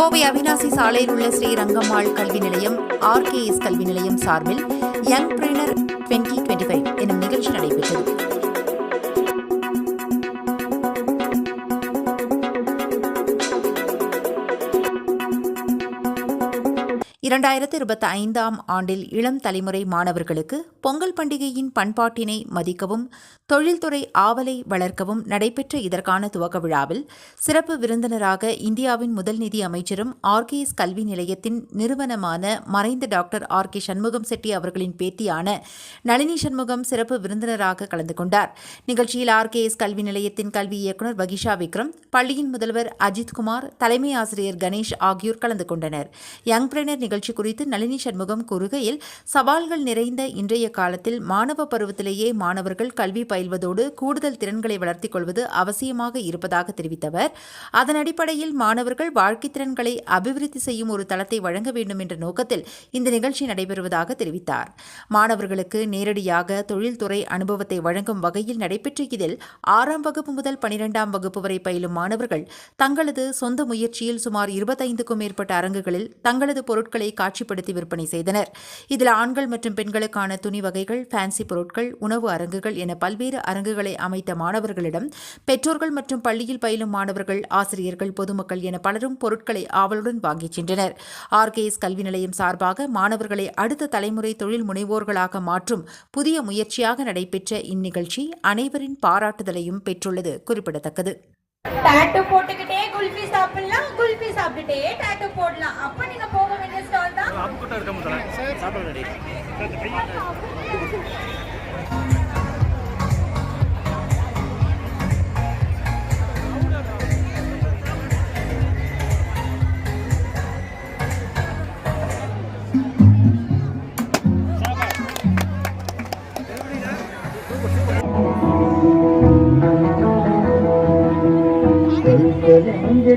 கோவை அவினாசி சாலையில் உள்ள ஸ்ரீ ரங்கம்மாள் கல்வி நிலையம் ஆர்கேஎஸ் கல்வி நிலையம் சார்பில் young preneur twenty twenty five எனும் நிகழ்ச்சி நடைபெற்றது. இரண்டாயிரத்து இருபத்தி ஐந்தாம் ஆண்டில் இளம் தலைமுறை மாணவர்களுக்கு பொங்கல் பண்டிகையின் பண்பாட்டினை மதிக்கவும் தொழில்துறை ஆவலை வளர்க்கவும் நடைபெற்ற இதற்கான துவக்க விழாவில் சிறப்பு விருந்தினராக இந்தியாவின் முதல் நிதி அமைச்சரும் ஆர்கேஎஸ் கல்வி நிலையத்தின் நிறுவனமான மறைந்த doctor R. K. Shanmugam Chetty அவர்களின் பேத்தியான நளினி சண்முகம் சிறப்பு விருந்தினராக கலந்து கொண்டார். நிகழ்ச்சியில் ஆர்கேஎஸ் கல்வி நிலையத்தின் கல்வி இயக்குநர் வகிஷா விக்ரம் பள்ளியின் முதல்வர் அஜித்குமார் தலைமை ஆசிரியர் கணேஷ் ஆகியோர் கலந்து கொண்டனர். யங் பிரினர் நிகழ்ச்சி குறித்து நளினி சண்முகம் கூறுகையில் சவால்கள் நிறைந்த இன்றைய காலத்தில் மாணவ பருவத்திலேயே மாணவர்கள் கல்வி பயில்வதோடு கூடுதல் திறன்களை வளர்த்திக் கொள்வது அவசியமாக இருப்பதாக தெரிவித்தவர். அதன் அடிப்படையில் மாணவர்கள் வாழ்க்கை திறன்களை அபிவிருத்தி செய்யும் ஒரு தளத்தை வழங்க வேண்டும் என்ற நோக்கத்தில் இந்த நிகழ்ச்சி நடைபெறுவதாக தெரிவித்தார். மாணவர்களுக்கு நேரடியாக தொழில்துறை அனுபவத்தை வழங்கும் வகையில் நடைபெற்ற இதில் ஆறாம் வகுப்பு முதல் பனிரெண்டாம் வகுப்பு வரை பயிலும் மாணவர்கள் தங்களது சொந்த முயற்சியில் சுமார் இருபத்தைந்துக்கும் மேற்பட்ட அரங்குகளில் தங்களது பொருட்களை காட்சிப்படுத்தி விற்பனை செய்தனர். இதில் ஆண்கள் மற்றும் பெண்களுக்கான துணி வகைகள் ஃபேன்சி பொருட்கள் உணவு அரங்குகள் என பல்வேறு அரங்குகளை அமைத்த மாணவர்களிடம் பெற்றோர்கள் மற்றும் பள்ளியில் பயிலும் மாணவர்கள் ஆசிரியர்கள் பொதுமக்கள் என பலரும் பொருட்களை ஆவலுடன் வாங்கிச் சென்றனர். ஆர்கேஎஸ் கல்வி நிலையம் சார்பாக மாணவர்களை அடுத்த தலைமுறை தொழில் முனைவோர்களாக மாற்றும் புதிய முயற்சியாக நடைபெற்ற இந்நிகழ்ச்சி அனைவரின் பாராட்டுதலையும் பெற்றுள்ளது. குறிப்பிடத்தக்கது. டாட்டூ போட்டுக்கிட்டே குல்ஃபி சாப்பிடலாம் குல்ஃபி சாப்பிட்டுட்டே டாட்டூ போடலாம். அப்ப நீங்க போக வேண்டிய ஸ்டால் தான் கூட்டம் இருக்க முதல்ல சாப்பிட ரெடி करेंगे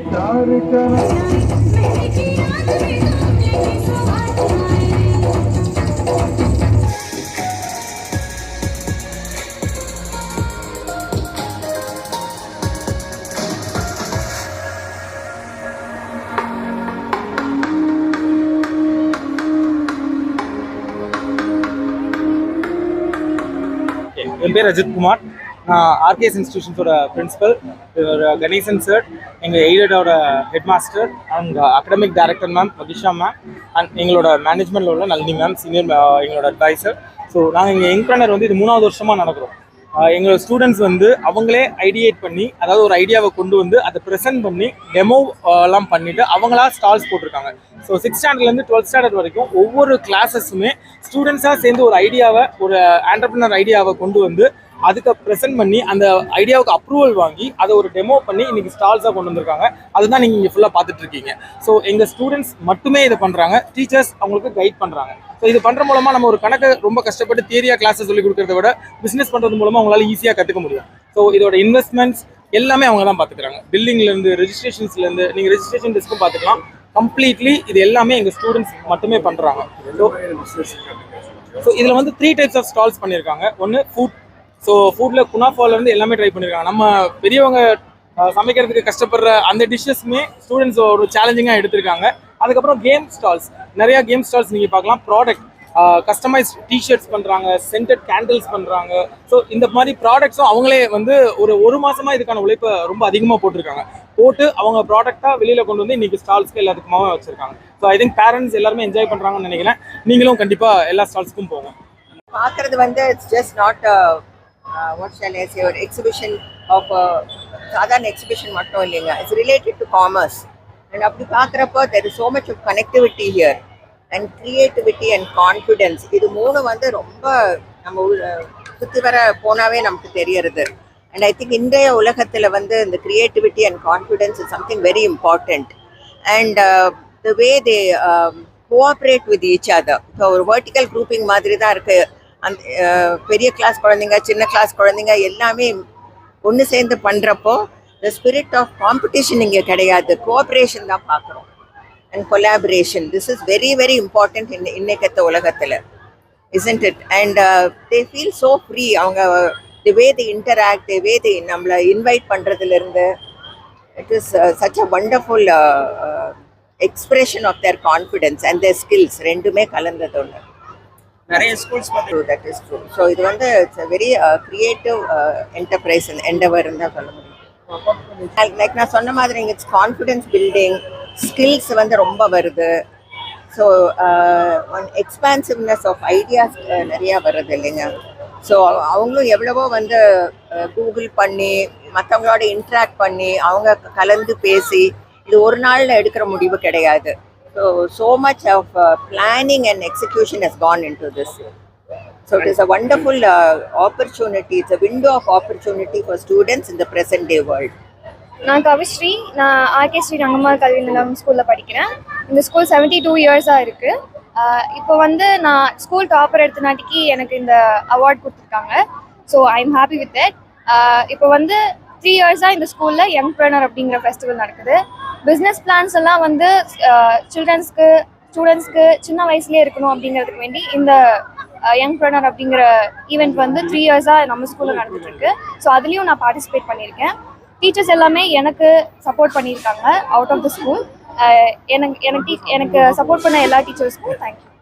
என் பேர் அஜித் குமார். நான் ஆர்கேஎஸ் இன்ஸ்டியூஷன்ஸோட பிரின்சிபல் இவர் கணேசன் சார் எங்கள் எய்டடோட head master and academic director ma'am Mahisha ma'am and எங்களோட மேனேஜ்மெண்ட்டில் உள்ள நளினி மேம் சீனியர் எங்களோட அட்வைசர் ஸோ நாங்கள் எங்கள் எங்க்ரனர் வந்து இது மூணாவது வருஷமாக நடக்கிறோம். எங்களோட ஸ்டூடெண்ட்ஸ் வந்து அவங்களே ஐடியேட் பண்ணி அதாவது ஒரு ஐடியாவை கொண்டு வந்து அதை ப்ரெசென்ட் பண்ணி டெமோ எல்லாம் பண்ணிவிட்டு அவங்களா ஸ்டால்ஸ் போட்டிருக்காங்க. ஸோ சிக்ஸ் ஸ்டாண்டர்ட்லேருந்து டுவெல்த் ஸ்டாண்டர்ட் வரைக்கும் ஒவ்வொரு கிளாஸஸுமே ஸ்டூடெண்ட்ஸாக சேர்ந்து ஒரு ஐடியாவை ஒரு ஆண்டர்பிரினர் ஐடியாவை கொண்டு வந்து அதுக்கு ப்ரெசென்ட் பண்ணி அந்த ஐடியாவுக்கு அப்ரூவல் வாங்கி அதை ஒரு டெமோ பண்ணி இன்றைக்கி ஸ்டால்ஸாக கொண்டு வந்திருக்காங்க. அதுதான் நீங்கள் இங்கே ஃபுல்லாக பார்த்துட்டு இருக்கீங்க ஸோ எங்கள் ஸ்டூடெண்ட்ஸ் மட்டுமே இதை பண்ணுறாங்க டீச்சர்ஸ் அவங்களுக்கு கைட் பண்ணுறாங்க ஸோ இது பண்ணுற மூலமாக நம்ம ஒரு கணக்கு ரொம்ப கஷ்டப்பட்டு தேரியா கிளாஸஸ் சொல்லி கொடுக்கறத விட பிஸ்னஸ் பண்ணுறது மூலமாக அவங்களால ஈஸியாக கற்றுக்க முடியும். ஸோ இதோட இன்வெஸ்ட்மெண்ட்ஸ் எல்லாமே அவங்க தான் பார்த்துக்கிறாங்க. பில்லிங்லேருந்து ரெஜிஸ்ட்ரேஷன்ஸ்லேருந்து நீங்கள் ரெஜிஸ்ட்ரேஷன் டெஸ்க்கும் பார்த்துக்கலாம். கம்ப்ளீட்லி இது எல்லாமே எங்கள் ஸ்டூடெண்ட்ஸ் மட்டுமே பண்ணுறாங்க ஸோ ஸோ இதில் வந்து த்ரீ டைப்ஸ் ஆஃப் ஸ்டால்ஸ் பண்ணியிருக்காங்க ஒன்று ஃபுட் ஸோ ஃபுட்டில் குனாஃபாலேருந்து எல்லாமே ட்ரை பண்ணியிருக்காங்க நம்ம பெரியவங்க சமைக்கிறதுக்கு கஷ்டப்படுற அந்த டிஷ்ஷஸுமே ஸ்டூடெண்ட்ஸ் ஒரு சேலஞ்சிங்காக எடுத்திருக்காங்க. அதுக்கப்புறம் கேம் ஸ்டால்ஸ் நிறையா கேம் ஸ்டால்ஸ் நீங்கள் பார்க்கலாம். ப்ராடக்ட் கஸ்டமைஸ் டிஷர்ட்ஸ் பண்ணுறாங்க சென்டட் கேண்டில்ஸ் பண்ணுறாங்க ஸோ இந்த மாதிரி ப்ராடக்ட்ஸும் அவங்களே வந்து ஒரு ஒரு மாதமாக இதுக்கான உழைப்பை ரொம்ப அதிகமாக போட்டிருக்காங்க. போட்டு அவங்க ப்ராடக்டாக வெளியில் கொண்டு வந்து இன்னைக்கு ஸ்டால்ஸ்க்கு எல்லாத்துக்குமாவே வச்சிருக்காங்க. ஸோ ஐ திங்க் பேரண்ட்ஸ் எல்லாருமே என்ஜாய் பண்ணுறாங்கன்னு நினைக்கிறேன். நீங்களும் கண்டிப்பாக எல்லா ஸ்டால்ஸ்க்கும் போங்க. பார்க்கறது வந்து it's just not what shall I ஒரு எக்ஸிபிஷன் ஆஃப் சாதாரண எக்ஸிபிஷன் மட்டும் இல்லைங்க. It's related to commerce and அப்படி பார்க்குறப்போ there is so much of connectivity here and creativity and confidence இது மூணு வந்து ரொம்ப நம்ம சுற்றி வர போனாவே நமக்கு தெரியறது. அண்ட் ஐ திங்க் இன்றைய உலகத்தில் வந்து இந்த creativity and confidence is something very important and the way they cooperate with each other so ஒரு வெர்டிக்கல் குரூப்பிங் மாதிரி தான் இருக்கு. அந்த பெரிய கிளாஸ் குழந்தைங்க சின்ன கிளாஸ் குழந்தைங்க எல்லாமே ஒன்று சேர்ந்து பண்ணுறப்போ த ஸ்பிரிட் ஆஃப் காம்படிஷன் இங்கே கிடையாது. கோஆப்ரேஷன் தான் பார்க்குறோம். And collaboration this is very very important in இன்னைக்கத்த உலகத்தில். Isn't it and they feel so free அவங்க the way the interact the way the நம்மளை invite பண்ணுறதுலேருந்து it is such a wonderful expression of their confidence and their skills ரெண்டுமே கலந்தது ஒன்று நிறைய schools that is true so இது வந்து it's a very creative enterprise எண்டவர்னு தான் சொல்ல முடியும். லைக் நான் சொன்ன மாதிரி இட்ஸ் கான்ஃபிடென்ஸ் பில்டிங் ஸ்கில்ஸ் வந்து ரொம்ப வருது. So one expansiveness of ideas நிறையா வருது இல்லைங்க. ஸோ அவங்களும் எவ்வளவோ வந்து கூகுள் பண்ணி மற்றவங்களோட இன்ட்ராக்ட் பண்ணி அவங்க கலந்து பேசி இது ஒரு நாளில் எடுக்கிற முடிவு கிடையாது. So so much of planning and execution has gone into this so it is a wonderful opportunity it's a window of opportunity for students in the present day world நான் கவிஸ்ரீ நான் ஆர்கே ஸ்ரீ ரங்கம்மாள் கல்வி நிலையம் ஸ்கூலில் படிக்கிறேன். இந்த ஸ்கூல் செவன்ட்டி டூ இயர்ஸாக இருக்குது இப்போ வந்து நான் ஸ்கூல் டாப்பர் எடுத்தனாட்டிக்கு எனக்கு இந்த அவார்ட் கொடுத்துருக்காங்க. So I am happy with it இப்போ வந்து த்ரீ இயர்ஸாக இந்த ஸ்கூலில் யங் ப்ரனர் அப்படிங்கிற ஃபெஸ்டிவல் நடக்குது. பிஸ்னஸ் பிளான்ஸ் எல்லாம் வந்து சில்ட்ரன்ஸ்க்கு ஸ்டூடெண்ட்ஸ்க்கு சின்ன வயசுலேயே இருக்கணும் அப்படிங்கிறதுக்கு வேண்டி இந்த யங் ப்ரனர் அப்படிங்கிற ஈவெண்ட் வந்து த்ரீ இயர்ஸாக நம்ம ஸ்கூலில் நடந்துகிட்ருக்கு ஸோ அதுலேயும் நான் பார்ட்டிசிபேட் பண்ணியிருக்கேன். டீச்சர்ஸ் எல்லாமே எனக்கு சப்போர்ட் பண்ணியிருக்காங்க out of the school Uh, எனக்கு எனக்கு எனக்கு சப்போர்ட் பண்ண எல்லா டீச்சர்ஸ்க்கும் தேங்க்யூ